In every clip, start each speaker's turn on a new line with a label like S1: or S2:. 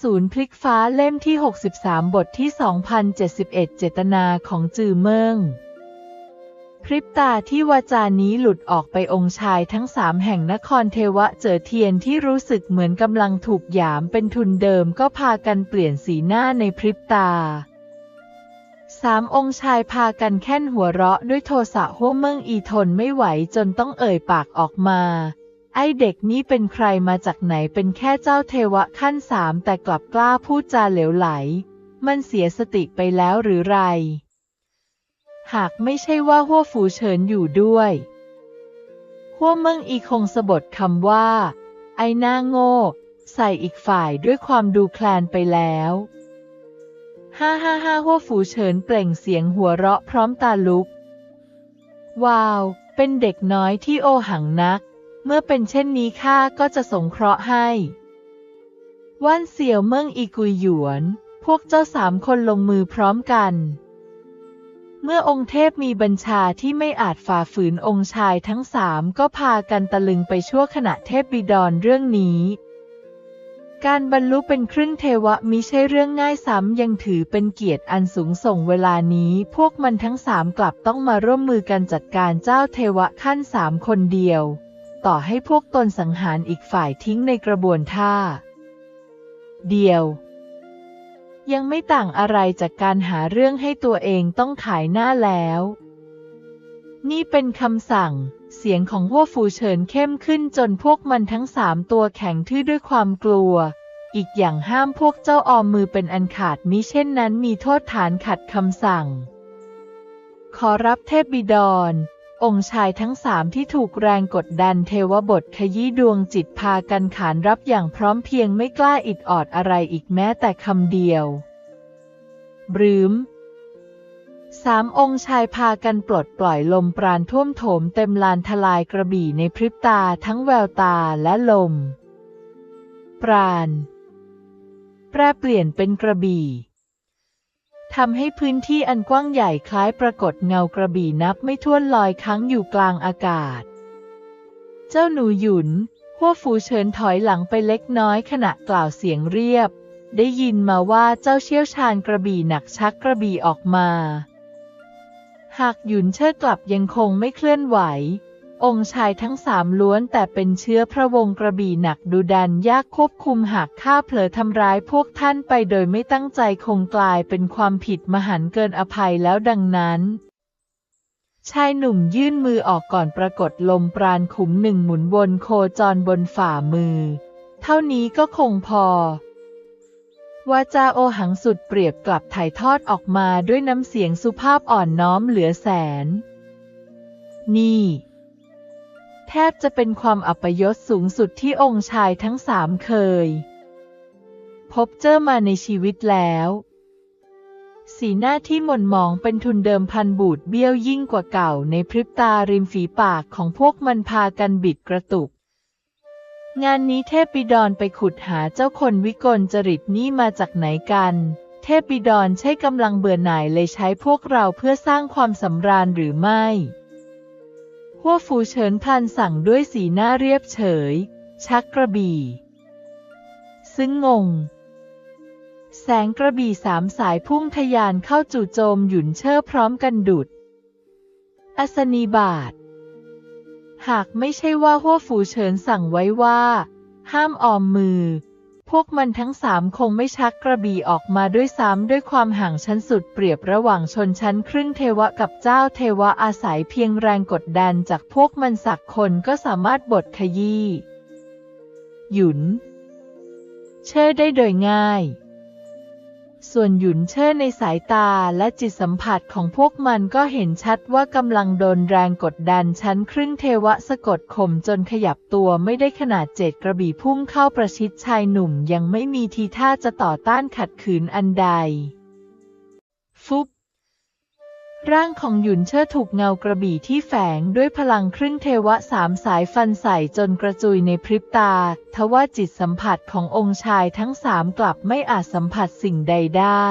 S1: สูรพลิกฟ้าเล่มที่ 63 บทที่ 2071 เจตนาของจือเมิงพริบตาที่วาจานี้หลุดออกไปองค์ชายทั้งสามแห่งนครเทวะเจอเทียนที่รู้สึกเหมือนกำลังถูกหยามเป็นทุนเดิมก็พากันเปลี่ยนสีหน้าในพริบตาสามองค์ชายพากันแค่นหัวเราะด้วยโทสะหัวเมืองอีทนไม่ไหวจนต้องเอ่ยปากออกมา ไอเด็กนี้เป็นใครมาจากไหนเป็นแค่เจ้าเทวะขั้นสามแต่กลับกล้าพูดจาเหลวไหล มันเสียสติไปแล้วหรือไร หากไม่ใช่ว่าหัวฝูเฉินอยู่ด้วยหัวเมืองอีคงสะบดคำว่า ไอหน้าโง่ ใส่อีกฝ่ายด้วยความดูแคลนไปแล้วฮ่าฮ่าฮ่าหัวฝูเฉินเปล่งเสียงหัวเราะพร้อมตาลุก ว้าว เป็นเด็กน้อยที่โอหังนัก เมื่อเป็นเช่นนี้ข้าก็จะสงเคราะห์ให้ ว่านเสี่ยวเมืองอีกุยหยวน พวกเจ้าสามคนลงมือพร้อมกัน เมื่อองค์เทพมีบัญชาที่ไม่อาจฝ่าฝืนองค์ชายทั้งสามก็พากันตะลึงไปชั่วขณะเทพบิดรเรื่องนี้การบรรลุเป็นครึ่งเทวะมิใช่เรื่องง่ายซ้ำยังถือเป็นเกียรติอันสูงส่งเวลานี้ พวกมันทั้งสามกลับต้องมาร่วมมือกันจัดการเจ้าเทวะขั้นสามคนเดียว ต่อให้พวกตนสังหารอีกฝ่ายทิ้งในกระบวนท่า เดียว ยังไม่ต่างอะไรจากการหาเรื่องให้ตัวเองต้องขายหน้าแล้ว นี่เป็นคำสั่ง เสียงของหัวฟูเฉินเข้มขึ้นจนพวกมันทั้งสามตัวแข็งทื่อด้วยความกลัว อีกอย่างห้ามพวกเจ้าออมมือเป็นอันขาดมิเช่นนั้นมีโทษฐานขัดคำสั่ง ขอรับเทพบิดร องค์ชายทั้งสามที่ถูกแรงกดดันเทวบทขยี้ดวงจิตพากันขานรับอย่างพร้อมเพียงไม่กล้าอิดออดอะไรอีกแม้แต่คำเดียว บรืมสามองค์ชายพากันปลดปล่อยลมปราณท่วมโถมเต็มลานทลายกระบี่ในพริบตาทั้งแววตาและลม ปราณแปรเปลี่ยนเป็นกระบี่ ทำให้พื้นที่อันกว้างใหญ่คล้ายปรากฏเงากระบี่นับไม่ถ้วนลอยค้างอยู่กลางอากาศ เจ้าหนูหยุนหัวฟูเฉินถอยหลังไปเล็กน้อยขณะกล่าวเสียงเรียบ ได้ยินมาว่าเจ้าเชี่ยวชาญกระบี่หนักชักกระบี่ออกมา หากหยุนเชิดกลับยังคงไม่เคลื่อนไหว องค์ชายทั้งสามล้วนแต่เป็นเชื้อพระวงศ์กระบี่หนักดูดันยากควบคุมหากข้าเผลอทำร้ายพวกท่านไปโดยไม่ตั้งใจคงกลายเป็นความผิดมหันเกินอภัยแล้วดังนั้นชายหนุ่มยื่นมือออกก่อนปรากฏลมปราณขุมหนึ่งหมุนวนโคจรบนฝ่ามือ เท่านี้ก็คงพอวาจาโอหังสุดเปรียบกลับถ่ายทอดออกมาด้วยน้ำเสียงสุภาพอ่อนน้อมเหลือแสน นี่ แทบจะเป็นความอัปยศสูงสุดที่องค์ชายทั้งสามเคย พบเจอมาในชีวิตแล้ว สีหน้าที่หม่นหมองเป็นทุนเดิมพันบูดเบี้ยวยิ่งกว่าเก่าในพริบตาริมฝีปากของพวกมันพากันบิดกระตุก งานนี้เทพปิดรไปขุดหาเจ้าคนวิกลจริตนี่มาจากไหนกันเทพปิดรใช้กำลังเบื่อหน่ายเลยใช้พวกเราเพื่อสร้างความสำราญหรือไม่ หัวฟูเฉินพลันสั่งด้วยสีหน้าเรียบเฉย ชักกระบี่ ซึ่งงง แสงกระบี่สามสายพุ่งทะยานเข้าจู่โจมหยุนเชิดพร้อมกันดุด อัศนีบาท หากไม่ใช่ว่าหัวฝูเฉินสั่งไว้ว่า ห้ามออมมือ พวกมันทั้งสามคงไม่ชักกระบี่ออกมาด้วยซ้ำด้วยความห่างชั้นสุดเปรียบระหว่างชนชั้นครึ่งเทวะกับเจ้าเทวะอาศัยเพียงแรงกดดันจากพวกมันสักคนก็สามารถบดขยี้หยุน เชื่อได้โดยง่าย ส่วนหยุนเชิดในสายตาและจิตสัมผัสของพวกมันก็เห็นชัดว่ากำลังโดนแรงกดดันชั้นครึ่งเทวะสะกดข่มจนขยับตัวไม่ได้ขนาดเจ็ดกระบี่พุ่งเข้าประชิดชายหนุ่มยังไม่มีทีท่าจะต่อต้านขัดขืนอันใด ฟุบ ร่างของหยุนเชิดถูกเงากระบี่ที่แฝงด้วยพลังครึ่งเทวะสามสายฟันใส่จนกระจุยในพริบตา ทว่าจิตสัมผัสขององค์ชายทั้งสามกลับไม่อาจสัมผัสสิ่งใดได้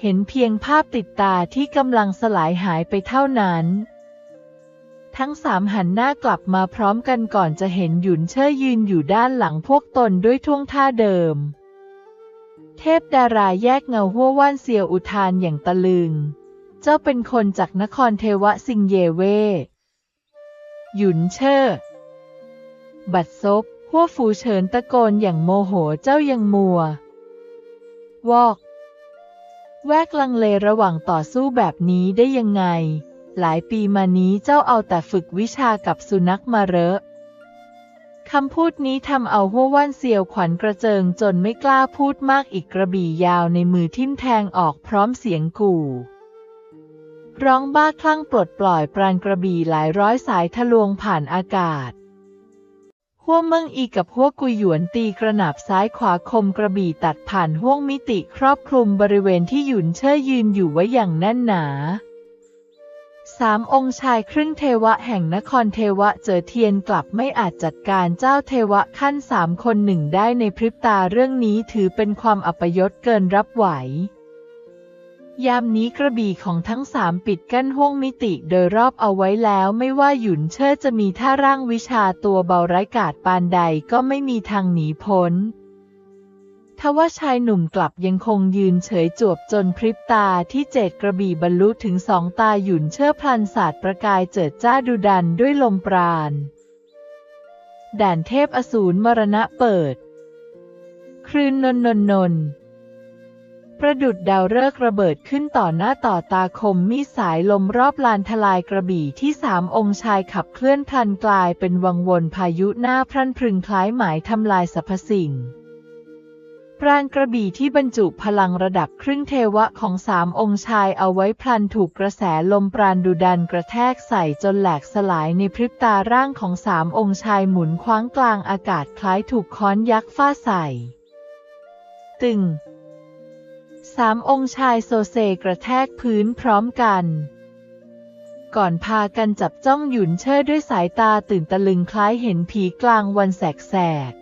S1: เห็นเพียงภาพติดตาที่กำลังสลายหายไปเท่านั้น ทั้งสามหันหน้ากลับมาพร้อมกันก่อนจะเห็นหยุนเชอยืนอยู่ด้านหลังพวกตนด้วยท่วงท่าเดิม เทพดาราแยกเงาหัวว่านเซียวอุทานอย่างตะลึง เจ้าเป็นคนจากนครเทวะซิงเยเว หยุนเชอบัดซบหัวฟูเฉินตะโกนอย่างโมโหเจ้ายังมัว วอก แวกลังเลระหว่างต่อสู้แบบนี้ได้ยังไง หลายปีมานี้เจ้าเอาแต่ฝึกวิชากับสุนัขมาเรอะคำพูดนี้ทำเอาหัวว่านเซียวขวัญกระเจิงจนไม่กล้าพูดมากอีกกระบี่ยาวในมือทิ่มแทงออกพร้อมเสียงกู่ ร้องบ้าคลั่งปลดปล่อยปราณกระบี่หลายร้อยสายทะลวงผ่านอากาศหัวเมืองอีกับหัวกุยหยวนตีกระหนับซ้ายขวาคมกระบี่ตัดผ่านห้วงมิติครอบคลุมบริเวณที่หยุนเช่อยืนอยู่ไว้อย่างแน่นหนาสามองค์ชายครึ่งเทวะแห่งนครเทวะเจอเทียนกลับไม่อาจจัดการเจ้าเทวะขั้นสามคนหนึ่งได้ในพริบตาเรื่องนี้ถือเป็นความอัปยศเกินรับไหว ยามนี้กระบี่ของทั้งสามปิดกั้นห้วงมิติโดยรอบเอาไว้แล้วไม่ว่าหยุนเชิดจะมีท่าร่างวิชาตัวเบาไร้กาดปานใดก็ไม่มีทางหนีพ้นทว่าชายหนุ่มกลับยังคงยืนเฉยจวบจนพริบตาที่เจ็ดกระบี่บรรลุถึงสองตาหยุนเชื่อพลันศาสตร์ประกายเจิดจ้าดุดันด้วยลมปราณ ด่านเทพอสูรมรณะเปิดคลื่นนนนนน ประดุดดาวฤกษ์ระเบิดขึ้นต่อหน้าต่อตาคมมีสายลมรอบลานทลายกระบี่ที่สามองค์ชายขับเคลื่อนพลันกลายเป็นวังวนพายุหน้าพรั่นพรึงคล้ายหมายทำลายสรรพสิ่ง ปราณกระบี่ที่บรรจุพลังระดับครึ่งเทวะของสามองค์ชายเอาไว้พลันถูกกระแสลมปราณดุดันกระแทกใส่จนแหลกสลายในพริบตาร่างของสามองค์ชายหมุนคว้างกลางอากาศคล้ายถูกค้อนยักษ์ฟาใส่ ตึง สามองค์ชายโซเซกระแทกพื้นพร้อมกัน ก่อนพากันจับจ้องหยุนเชิดด้วยสายตาตื่นตะลึงคล้ายเห็นผีกลางวันแสก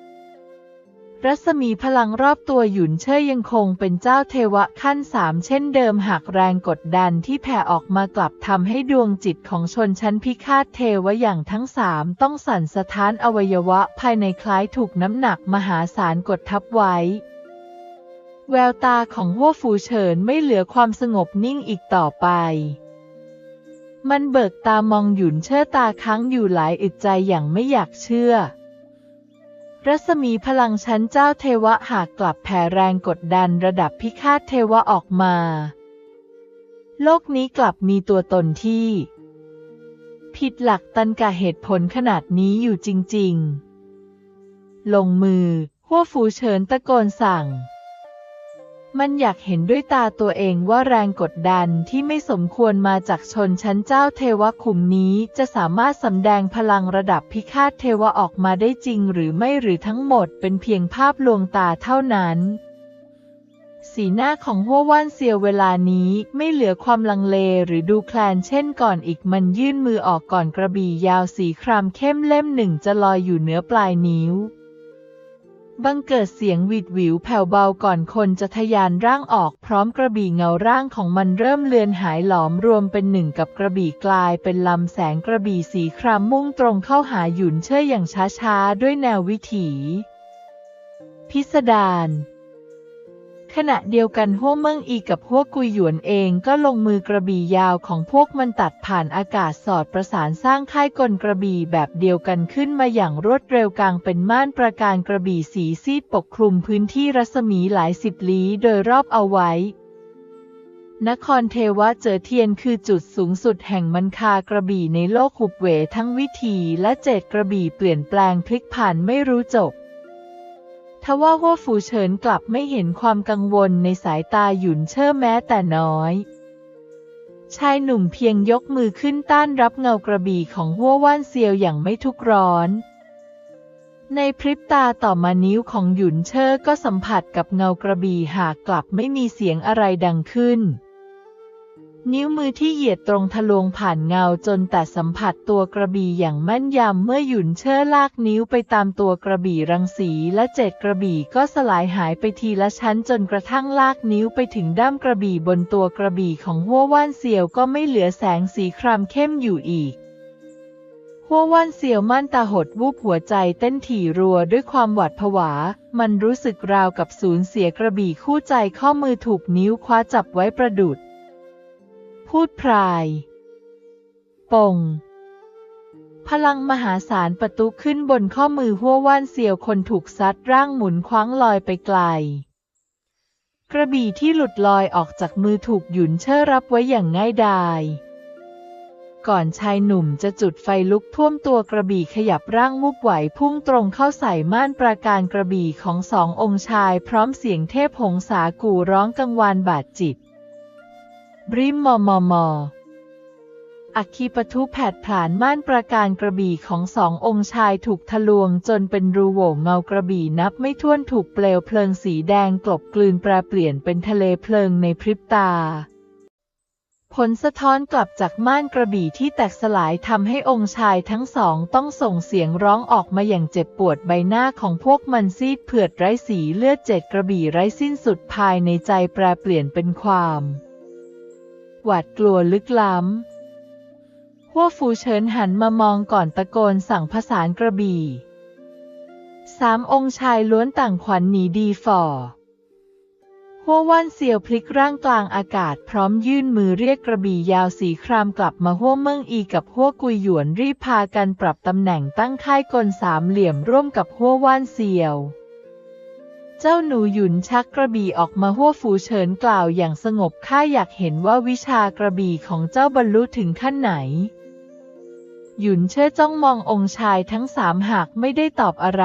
S1: ๆรัศมีพลังรอบตัวหยุนเชิดยังคงเป็นเจ้าเทวะขั้นสามเช่นเดิมหากแรงกดดันที่แผ่ออกมากลับทำให้ดวงจิตของชนชั้นพิฆาตเทวะอย่างทั้งสามต้องสั่นสะท้านอวัยวะภายในคล้ายถูกน้ำหนักมหาศาลกดทับไว้ แววตาของหัวฟูเฉินไม่เหลือความสงบนิ่งอีกต่อไป มันเบิกตามองหยุนเชื่อตาค้างอยู่หลายอึดใจอย่างไม่อยากเชื่อ รัศมีพลังชั้นเจ้าเทวะหากกลับแผ่แรงกดดันระดับพิฆาตเทวะออกมา โลกนี้กลับมีตัวตนที่ ผิดหลักตันกะเหตุผลขนาดนี้อยู่จริง ๆ ลงมือหัวฟูเฉินตะโกนสั่ง มันอยากเห็นด้วยตาตัวเองว่าแรงกดดันที่ไม่สมควรมาจากชนชั้นเจ้าเทวะขุมนี้จะสามารถสำแดงพลังระดับพิฆาตเทวออกมาได้จริงหรือไม่หรือทั้งหมดเป็นเพียงภาพลวงตาเท่านั้น สีหน้าของหัวว่านเซียวเวลานี้ไม่เหลือความลังเลหรือดูแคลนเช่นก่อนอีกมันยื่นมือออกก่อนกระบี่ยาวสีครามเข้มเล่มหนึ่งจะลอยอยู่เหนือปลายนิ้ว บังเกิดเสียงวิดวิวแผ่วเบาก่อนคนจะทยานร่างออกพร้อมกระบี่เงาร่างของมันเริ่มเลือนหายหลอมรวมเป็นหนึ่งกับกระบี่กลายเป็นลำแสงกระบี่สีครามมุ่งตรงเข้าหาหยุนเชื่ออย่างช้าๆ ด้วยแนววิถี พิสดาร ขณะเดียวกันหัวเมืองอีกับหัวกุยหยวนเองก็ลงมือกระบี่ยาวของพวกมันตัดผ่านอากาศสอดประสานสร้างค่ายกลกระบี่แบบเดียวกันขึ้นมาอย่างรวดเร็วกลางเป็นม่านประการกระบี่สีซีดปกคลุมพื้นที่รัศมีหลายสิบลี้โดยรอบเอาไว้ นครเทวะเจอเทียนคือจุดสูงสุดแห่งมันคากระบี่ในโลกหุบเหวทั้งวิธีและเจตกระบี่เปลี่ยนแปลงพลิกผ่านไม่รู้จบ ทว่าหัวฝูเฉินกลับไม่เห็นความกังวลในสายตาหยุนเชื่อแม้แต่น้อย ชายหนุ่มเพียงยกมือขึ้นต้านรับเงากระบี่ของหัวว่านเซียวอย่างไม่ทุกร้อน ในพริบตาต่อมานิ้วของหยุนเชอร์ก็สัมผัสกับเงากระบี่หากกลับไม่มีเสียงอะไรดังขึ้น นิ้วมือที่เหยียดตรงทะลวงผ่านเงาจนแต่สัมผัสตัวกระบี่อย่างแม่นยำเมื่อหยุนเชื่อลากนิ้วไปตามตัวกระบี่รังสีและเจ็ดกระบี่ก็สลายหายไปทีละชั้นจนกระทั่งลากนิ้วไปถึงด้ามกระบี่บนตัวกระบี่ของหัวว่านเซียวก็ไม่เหลือแสงสีครามเข้มอยู่อีกหัวว่านเสียวม่านตาหดวูบหัวใจเต้นถี่รัวด้วยความหวาดผวา มันรู้สึกราวกับสูญเสียกระบี่คู่ใจข้อมือถูกนิ้วคว้าจับไว้ประดุด พูดพรายปงพลังมหาศาลประตุขึ้นบนข้อมือหัวว่านเสียวคนถูกซัดร่างหมุนคว้างลอยไปไกล กระบี่ที่หลุดลอยออกจากมือถูกหยุนเชิดรับไว้อย่างง่ายดายก่อนชายหนุ่มจะจุดไฟลุกท่วมตัวกระบี่ขยับร่างมุบไหวพุ่งตรงเข้าใส่ม่านปราการกระบี่ของสององค์ชายพร้อมเสียงเทพหงสากูร้องกังวานบาดจิต ริมมอมอมออัคคีปะทุแผดผลานม่านประการกระบี่ของสององค์ชายถูกทะลวงจนเป็นรูโหว่เงากระบี่นับไม่ถ้วนถูกเปลวเพลิงสีแดงกลบกลืนแปรเปลี่ยนเป็นทะเลเพลิงในพริบตา ผลสะท้อนกลับจากม่านกระบี่ที่แตกสลายทำให้องค์ชายทั้งสองต้องส่งเสียงร้องออกมาอย่างเจ็บปวดใบหน้าของพวกมันซีดเผือดไร้สีเลือดเจ็ดกระบี่ไร้สิ้นสุดภายในใจแปรเปลี่ยนเป็นความ หวาดกลัวลึกล้ำหัวฟูเฉินหันมามองก่อนตะโกนสั่งผสากระบี่สามองค์ชายล้วนต่างขวัญหนีดีฝ่อหัวว่านเสียวพลิกร่างกลางอากาศพร้อมยื่นมือเรียกกระบี่ยาวสีครามกลับมาหัวเมืองอีกับหัวกุยหยวนรีบพากันปรับตำแหน่งตั้งค่ายกลสามเหลี่ยมร่วมกับหัวว่านเสียว เจ้าหนูหยุนชักกระบี่ออกมาหัวฟูเฉินกล่าวอย่างสงบข้าอยากเห็นว่าวิชากระบี่ของเจ้าบรรลุถึงขั้นไหน หยุนเชิดจ้องมององค์ชายทั้งสามหากไม่ได้ตอบอะไร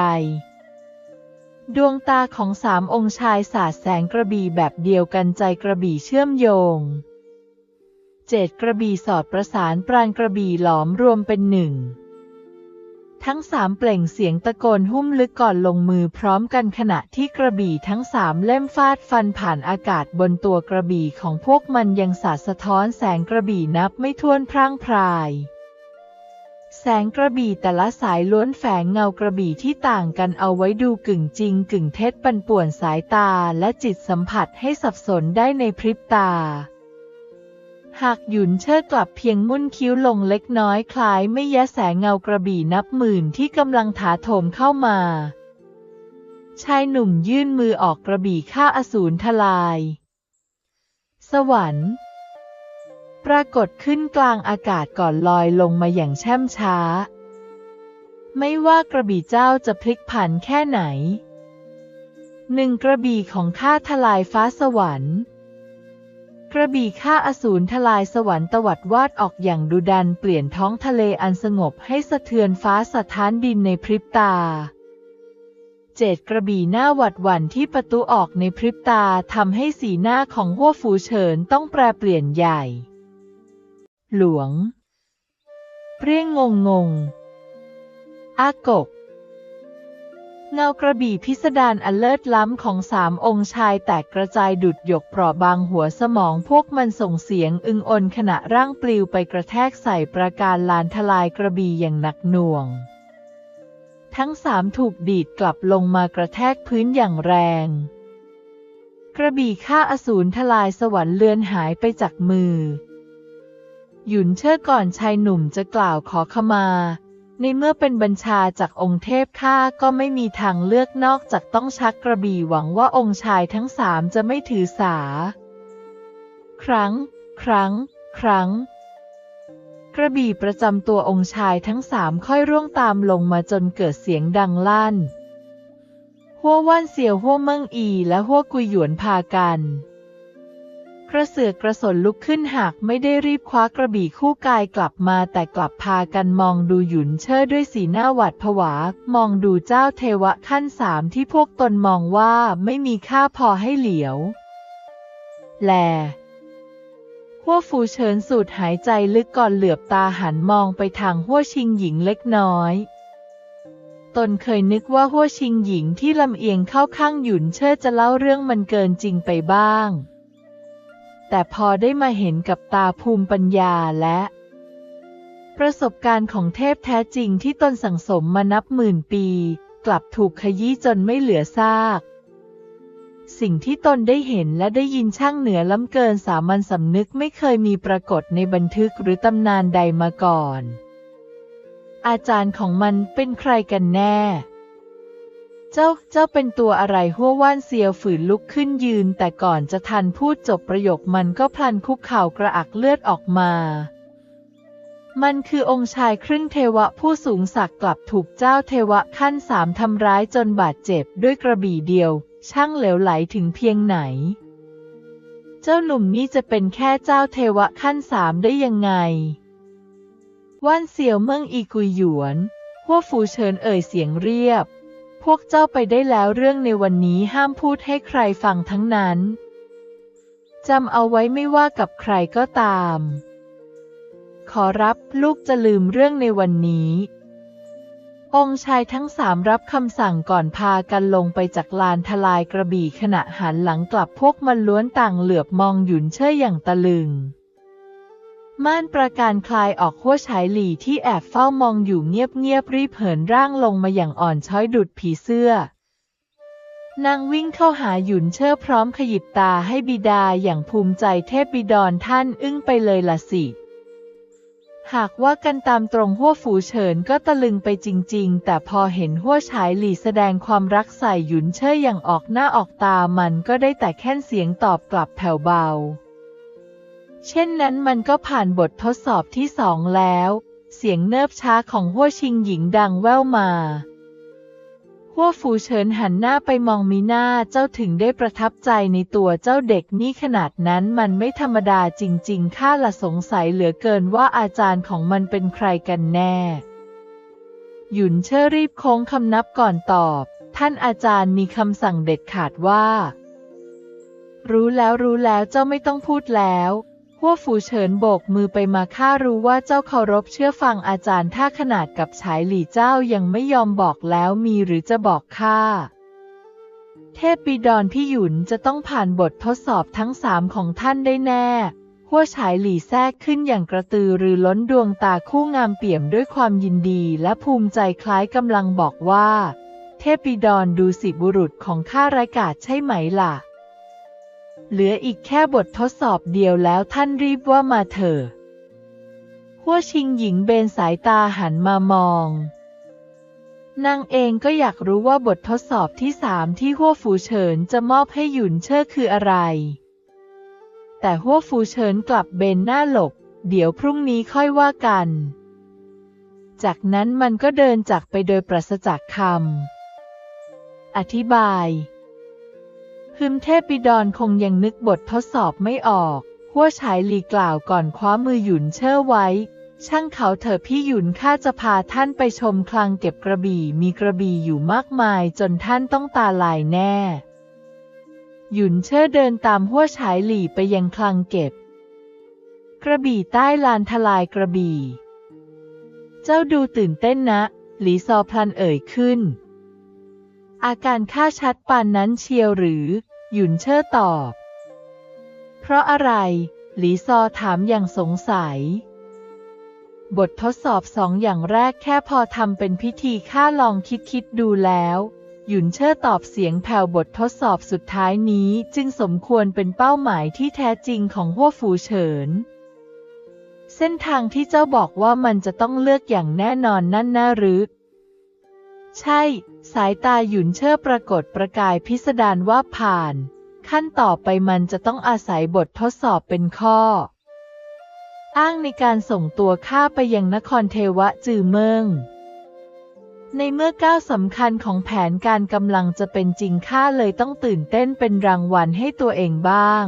S1: ดวงตาของสามองค์ชายสาดแสงกระบี่แบบเดียวกันใจกระบี่เชื่อมโยง เจ็ดกระบี่สอดประสานปราณกระบี่หลอมรวมเป็นหนึ่ง ทั้งสามเปล่งเสียงตะโกนหุ้มลึกก่อนลงมือพร้อมกันขณะที่กระบี่ทั้งสามเล่มฟาดฟันผ่านอากาศบนตัวกระบี่ของพวกมันยังสาดสะท้อนแสงกระบี่นับไม่ถ้วนพร่างพราย แสงกระบี่แต่ละสายล้วนแฝงเงากระบี่ที่ต่างกันเอาไว้ดูกึ่งจริงกึ่งเท็จปันป่วนสายตาและจิตสัมผัสให้สับสนได้ในพริบตา หากหยุนเชิดกลับเพียงมุ่นคิ้วลงเล็กน้อยคล้ายไม่แยะแสงเงากระบี่นับหมื่นที่กำลังถาโถมเข้ามา ชายหนุ่มยื่นมือออกกระบี่ฆ่าอสูรทลาย สวรรค์ ปรากฏขึ้นกลางอากาศก่อนลอยลงมาอย่างแช่มช้า ไม่ว่ากระบี่เจ้าจะพลิกผันแค่ไหน หนึ่งกระบี่ของข้าทลายฟ้าสวรรค์ กระบี่ข้าอสูรทลายสวรรค์ตวัดวาดออกอย่างดุดันเปลี่ยนท้องทะเลอันสงบให้สะเทือนฟ้าสะท้านดินในพริบตา เจดกระบี่หน้าหวัดหวั่นที่ประตูออกในพริบตาทำให้สีหน้าของหัวฟูเฉินต้องแปรเปลี่ยนใหญ่ หลวง เปรี้ยงงงงงอากก เงากระบี่พิสดารอันเลิศล้ำของสามองค์ชายแตกกระจายดุดหยกเปราะบางหัวสมองพวกมันส่งเสียงอึงอนขณะร่างปลิวไปกระแทกใส่ประการลานทลายกระบี่อย่างหนักหน่วง ทั้งสามถูกดีดกลับลงมากระแทกพื้นอย่างแรง กระบี่ฆ่าอสูรทลายสวรรค์เลือนหายไปจากมือ หยุนเชิดก่อนชายหนุ่มจะกล่าวขอขมา ในเมื่อเป็นบัญชาจากองค์เทพข้าก็ไม่มีทางเลือกนอกจากต้องชักกระบี่หวังว่าองค์ชายทั้งสามจะไม่ถือสา ครั้ง ครั้ง ครั้ง กระบี่ประจำตัวองค์ชายทั้งสามค่อยร่วงตามลงมาจนเกิดเสียงดังลั่น หัวว่านเสียวหัวเมิงอีและหัวกุยหยวนพากัน กระเสือกกระสนลุกขึ้นหากไม่ได้รีบคว้ากระบี่คู่กายกลับมาแต่กลับพากันมองดูหยุนเชิดด้วยสีหน้าหวาดผวา มองดูเจ้าเทวะขั้นสามที่พวกตนมองว่าไม่มีค่าพอให้เหลียว แลหัวฟูเฉินสูดหายใจลึกก่อนเหลือบตาหันมองไปทางหัวชิงหญิงเล็กน้อยตนเคยนึกว่าหัวชิงหญิงที่ลำเอียงเข้าข้างหยุนเชิดจะเล่าเรื่องมันเกินจริงไปบ้าง แต่พอได้มาเห็นกับตาภูมิปัญญาและ ประสบการณ์ของเทพแท้จริงที่ตนสั่งสมมานับหมื่นปี กลับถูกขยี้จนไม่เหลือซาก สิ่งที่ตนได้เห็นและได้ยินช่างเหนือล้ำเกินสามัญสำนึกไม่เคยมีปรากฏในบันทึกหรือตำนานใดมาก่อน อาจารย์ของมันเป็นใครกันแน่ เจ้า เจ้าเป็นตัวอะไรหัวว่านเซียวฝืนลุกขึ้นยืน แต่ก่อนจะทันพูดจบประโยคมันก็พลันคุกเข่ากระอักเลือดออกมา มันคือองค์ชายครึ่งเทวะผู้สูงศักดิ์กลับถูกเจ้าเทวะขั้นสามทำร้ายจนบาดเจ็บด้วยกระบี่เดียว ช่างเหลวไหลถึงเพียงไหน เจ้าหนุ่มนี่จะเป็นแค่เจ้าเทวะขั้นสามได้ยังไง ว่านเซียวเมืองอีกุยหยวนหัวฟูเฉินเอ่ยเสียงเรียบ พวกเจ้าไปได้แล้วเรื่องในวันนี้ห้ามพูดให้ใครฟังทั้งนั้น จำเอาไว้ไม่ว่ากับใครก็ตาม ขอรับลูกจะลืมเรื่องในวันนี้ องค์ชายทั้งสามรับคำสั่งก่อนพากันลงไปจากลานทลายกระบี่ขณะหันหลังกลับพวกมันล้วนต่างเหลือบมองหยุนเช่ยอย่างตะลึง ม่านประการคลายออกหัวฉายหลี่ที่แอบเฝ้ามองอยู่เงียบๆรีบเหินร่างลงมาอย่างอ่อนช้อยดุดผีเสื้อ นางวิ่งเข้าหาหยุนเชิดพร้อมขยิบตาให้บิดาอย่างภูมิใจเทพบิดรท่านอึ้งไปเลยละสิ หากว่ากันตามตรงหัวฝูเฉินก็ตะลึงไปจริงๆ แต่พอเห็นหัวฉายหลี่แสดงความรักใส่หยุนเชิดอย่างออกหน้าออกตามันก็ได้แต่แค่นเสียงตอบกลับแผ่วเบา เช่นนั้นมันก็ผ่านบททดสอบที่สองแล้ว เสียงเนิบช้าของหัวชิงหญิงดังแว่วมาหัวฟูเฉินหันหน้าไปมองมีหน้าเจ้าถึงได้ประทับใจในตัวเจ้าเด็กนี่ขนาดนั้นมันไม่ธรรมดาจริง ๆ ข้าละสงสัยเหลือเกินว่าอาจารย์ของมันเป็นใครกันแน่ หยุนเชอรีบโค้งคำนับก่อนตอบ ท่านอาจารย์มีคำสั่งเด็ดขาดว่า รู้แล้วรู้แล้วเจ้าไม่ต้องพูดแล้ว หัวฟูเฉินโบกมือไปมาข้ารู้ว่าเจ้าเคารพเชื่อฟังอาจารย์ถ้าขนาดกับฉายหลี่เจ้ายังไม่ยอมบอกแล้วมีหรือจะบอกข้าเทพปีดอนพี่หยุนจะต้องผ่านบททดสอบทั้งสามของท่านได้แน่หัวฉายหลี่แทรกขึ้นอย่างกระตือรือร้นดวงตาคู่งามเปี่ยมด้วยความยินดีและภูมิใจคล้ายกำลังบอกว่า เทพปีดอนดูสิบุรุษของข้ารายกาศใช่ไหมล่ะ เหลืออีกแค่บททดสอบเดียวแล้วท่านรีบว่ามาเถอะหัวชิงหญิงเบนสายตาหันมามองนางเองก็อยากรู้ว่าบททดสอบที่สามที่หัวฟูเฉินจะมอบให้หยุนเชิดคืออะไร แต่หัวฟูเฉินกลับเบนหน้าหลบ เดี๋ยวพรุ่งนี้ค่อยว่ากัน จากนั้นมันก็เดินจากไปโดยปราศจากคำอธิบาย พึมเทพบิดรคงยังนึกบททดสอบไม่ออกหัวฉายหลีกล่าวก่อนคว้ามือหยุนเชื่อไว้ ช่างเขาเถอะพี่หยุนข้าจะพาท่านไปชมคลังเก็บกระบี่มีกระบี่อยู่มากมายจนท่านต้องตาลายแน่ หยุนเชื่อเดินตามหัวฉายหลีไปยังคลังเก็บ กระบี่ใต้ลานทลายกระบี่ เจ้าดูตื่นเต้นนะ หลีซอพลันเอ่ยขึ้นอาการข้าชัดปานนั้นเชียวหรือ หยุนเชิดตอบ เพราะอะไร หลีซอถามอย่างสงสัย บททดสอบสองอย่างแรกแค่พอทำเป็นพิธีข้าลองคิดคิดดูแล้ว หยุนเชิดตอบเสียงแผ่วบททดสอบสุดท้ายนี้จึงสมควรเป็นเป้าหมายที่แท้จริงของหัวฟูเฉิน เส้นทางที่เจ้าบอกว่ามันจะต้องเลือกอย่างแน่นอนนั่นน่าหรือ ใช่ สายตาหยุนเชิดปรากฏประกายพิสดารว่าผ่าน ขั้นต่อไปมันจะต้องอาศัยบททดสอบเป็นข้อ อ้างในการส่งตัวข้าไปยังนครเทวะจือเมิงในเมื่อก้าวสำคัญของแผนการกำลังจะเป็นจริงข้าเลยต้องตื่นเต้นเป็นรางวัลให้ตัวเองบ้าง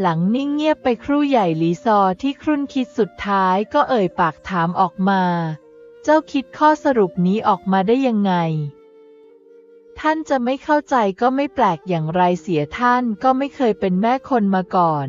S1: หลังนิ่งเงียบไปครู่ใหญ่หลีซอที่ครุ่นคิดสุดท้ายก็เอ่ยปากถามออกมา เจ้าคิดข้อสรุปนี้ออกมาได้ยังไง ท่านจะไม่เข้าใจก็ไม่แปลกอย่างไรเสียท่านก็ไม่เคยเป็นแม่คนมาก่อน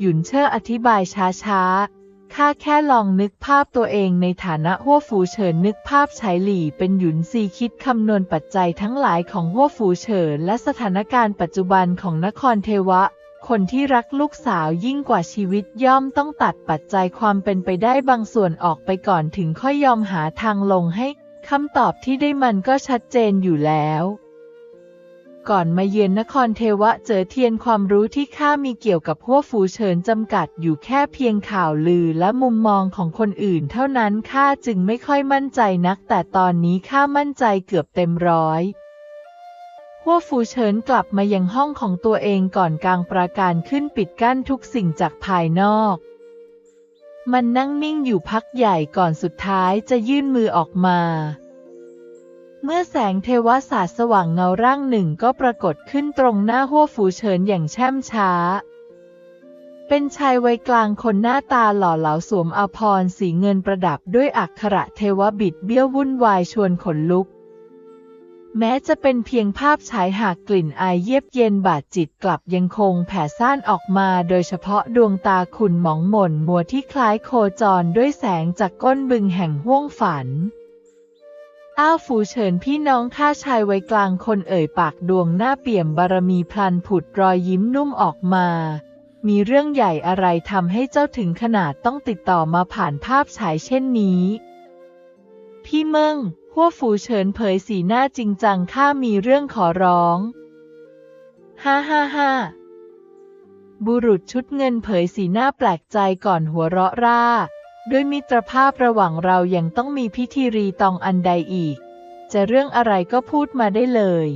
S1: หยุนเชิดอธิบายช้าๆ ข้าแค่ลองนึกภาพตัวเองในฐานะหัวฟูเฉินนึกภาพฉายหลี่เป็นหยุนซีคิดคำนวณปัจจัยทั้งหลายของหัวฟูเฉินและสถานการณ์ปัจจุบันของนครเทวะ คนที่รักลูกสาวยิ่งกว่าชีวิตย่อมต้องตัดปัจจัยความเป็นไปได้บางส่วนออกไปก่อนถึงค่อยยอมหาทางลงให้คำตอบที่ได้มันก็ชัดเจนอยู่แล้ว ก่อนมาเยือนนครเทวะเจอเทียนความรู้ที่ข้ามีเกี่ยวกับพวกฝูเฉินจำกัดอยู่แค่เพียงข่าวลือและมุมมองของคนอื่นเท่านั้นข้าจึงไม่ค่อยมั่นใจนัก แต่ตอนนี้ข้ามั่นใจเกือบเต็มร้อย หัวฟูเฉินกลับมายังห้องของตัวเองก่อนกลางประการขึ้นปิดกั้นทุกสิ่งจากภายนอก มันนั่งนิ่งอยู่พักใหญ่ก่อนสุดท้ายจะยื่นมือออกมา เมื่อแสงเทวศาสตร์สว่างเงาร่างหนึ่งก็ปรากฏขึ้นตรงหน้าหัวฟูเฉินอย่างแช่มช้า เป็นชายวัยกลางคนหน้าตาหล่อเหลาสวมอภรณ์สีเงินประดับด้วยอักขระเทวบิดเบี้ยววุ่นวายชวนขนลุก แม้จะเป็นเพียงภาพฉายหากกลิ่นอายเยียบเย็นบาดจิตกลับยังคงแผ่ซ่านออกมาโดยเฉพาะดวงตาขุ่นหมองหม่นมัวที่คล้ายโคจรด้วยแสงจากก้นบึงแห่งห้วงฝัน อ้าวฝูเฉินพี่น้องข้าชายวัยกลางคนเอ่ยปากดวงหน้าเปี่ยมบารมีพลันผุดรอยยิ้มนุ่มออกมา มีเรื่องใหญ่อะไรทำให้เจ้าถึงขนาดต้องติดต่อมาผ่านภาพฉายเช่นนี้ พี่เมิ่งหัวฝูเฉินเผยสีหน้าจริงจังข้ามีเรื่องขอร้อง ฮ่าฮ่าฮ่าบุรุษชุดเงินเผยสีหน้าแปลกใจก่อนหัวเราะร่า ด้วยมิตรภาพระหว่างเรายังต้องมีพิธีรีตองอันใดอีก จะเรื่องอะไรก็พูดมาได้เลย